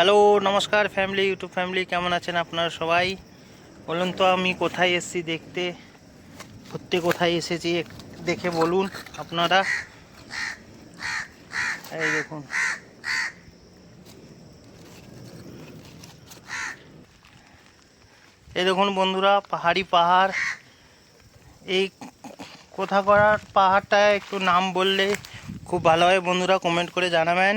Hello, নমস্কার family YouTube family কেমন আছেন আপনারা সবাই? বলুন তো, আমি কোথায় এসেছি দেখতে? ঘুরতে কোথায় এসেছি দেখে বলুন আপনারা। এই দেখুন। এই দেখুন বন্ধুরা, পাহাড়ি পাহাড়। এই কোথা করার পাহাড়টা একটু নাম বললে খুব ভালো হয়। বন্ধুরা কমেন্ট করে জানাবেন।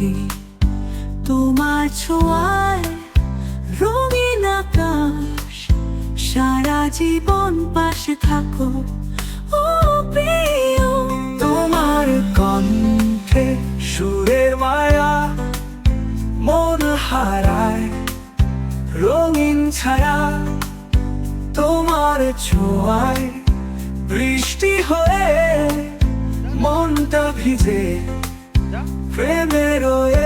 আলোকে তোমার ছোঁয়ায় রঙিন আকাশ, সারা জীবন পাশে থাকো। ও প্রিয়, তোমার কণ্ঠে সুরের মায়া মন হারায়। রঙিন ছায়া তোমার ছোঁয়ায় বৃষ্টি হয়ে মনটা ভিজে। প্রেমে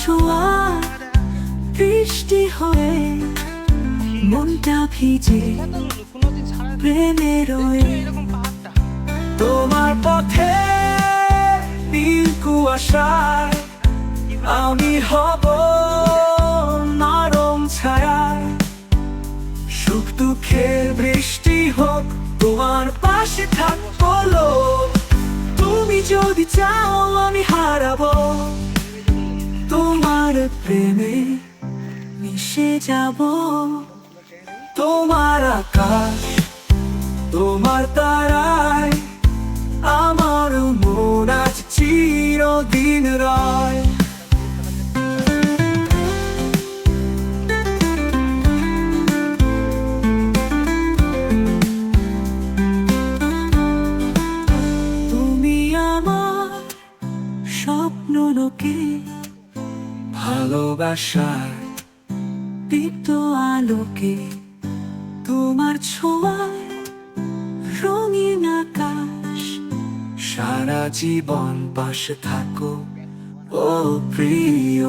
ছোঁয়া বৃষ্টি হয়ে মনটা ভিজে প্রেমে রয়ে। তোমার পথে নীল কুয়াশায় আমি হব নরম ছায়া সুখ দুঃখের বৃষ্টি হোক, তোমার পাশে থাকব। তুমি যদি চাও, আমি হারাবো। প্রেমে মিশে যাব। তোমার আকাশ তোমার তারায় আমার মন আজ চিরদিন রয়। ভালোবাসার দীপ্ত আলোকে তোমার ছোঁয়ায় রঙিন আকাশ সারা জীবন পাশে থাকো। ও প্রিয়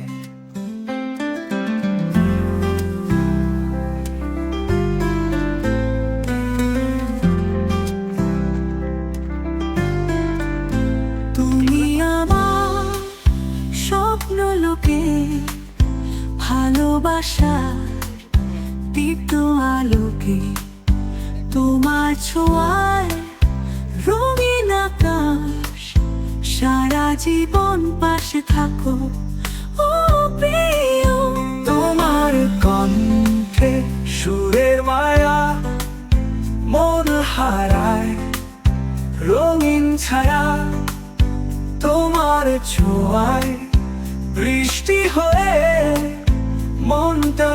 ভালোবাসা দীপ্ত আলোকে তোমার ছোঁয়ায় রঙিন আকাশ, সারা জীবন পাশে থাকো। ও প্রিয়, তোমার কণ্ঠে সুরের মায়া মন হারায়, রঙিন ছায়া তোমার ছোঁয়ায় বৃষ্টি হয়ে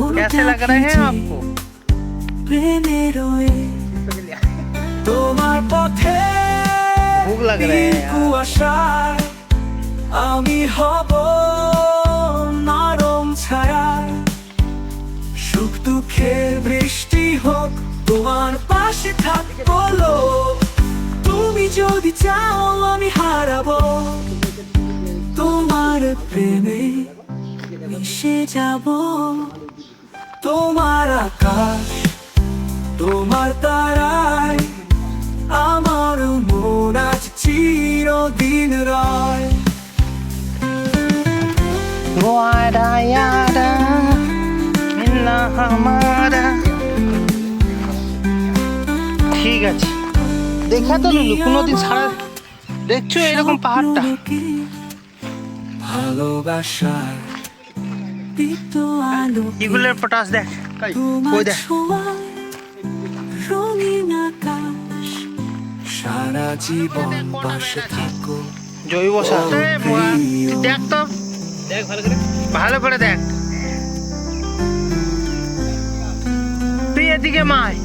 कैसे लग रहे हैं आपको প্রেমে রয়ে তোমার পথে भूख लग रहे हैं यार। কুয়াশায় আমি হব নরম ছায়া সুখ দুঃখের বৃষ্টি হোক তোমার পাশে থাক বলো তুমি যদি চাও আমি হারাবো তোমার প্রেমে মিশে যাব তোমার আকাশ তোমার তারায় আমার মন আজ চিরদিন রয়। ঠিক আছে। দেখা তো লুলু কোনোদিন ছাড়া দেখছ এরকম পাহাড়টা। স্বপ্নলোকে পটাশ দেখ? ওই দেখ? রঙিন আকাশ। সারা জীবন পাশে থাকো। জৈব সার দেখ তো। দেখ ভালো করে। ভালো করে দেখ। তুই এদিকে মাই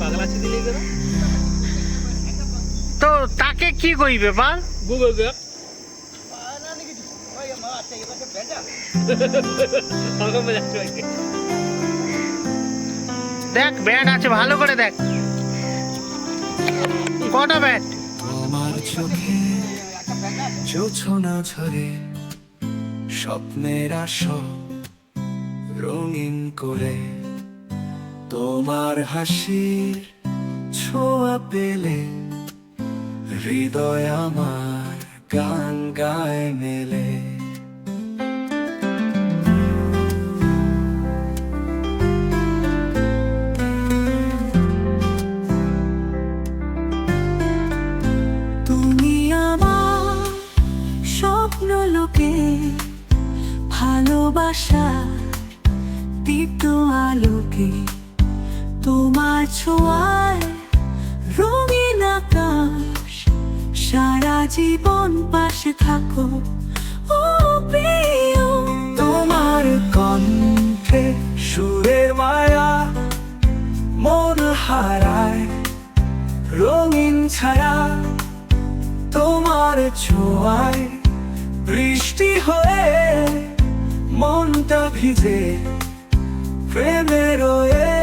তো তাকে কি কইবে বা দেখ, ব্যাট আছে, ভালো করে দেখ। কটা ব্যাট? তোমার চোখে জোছনা ঝরে, স্বপ্নের আসর রঙিন করে। তোমার হাসির ছোঁয়া পেলে হৃদয় আমার গান গায় মেলে। তোমার ছোঁয়ায় রঙিন আকাশ, সারা জীবন পাশে থাকো। ও প্রিয়, তোমার কণ্ঠে সুরের মায়া মন হারায়, রঙিন ছায়া তোমার ছোঁয়ায় বৃষ্টি হয়ে মনটা ভিজে, প্রেমে রয়ে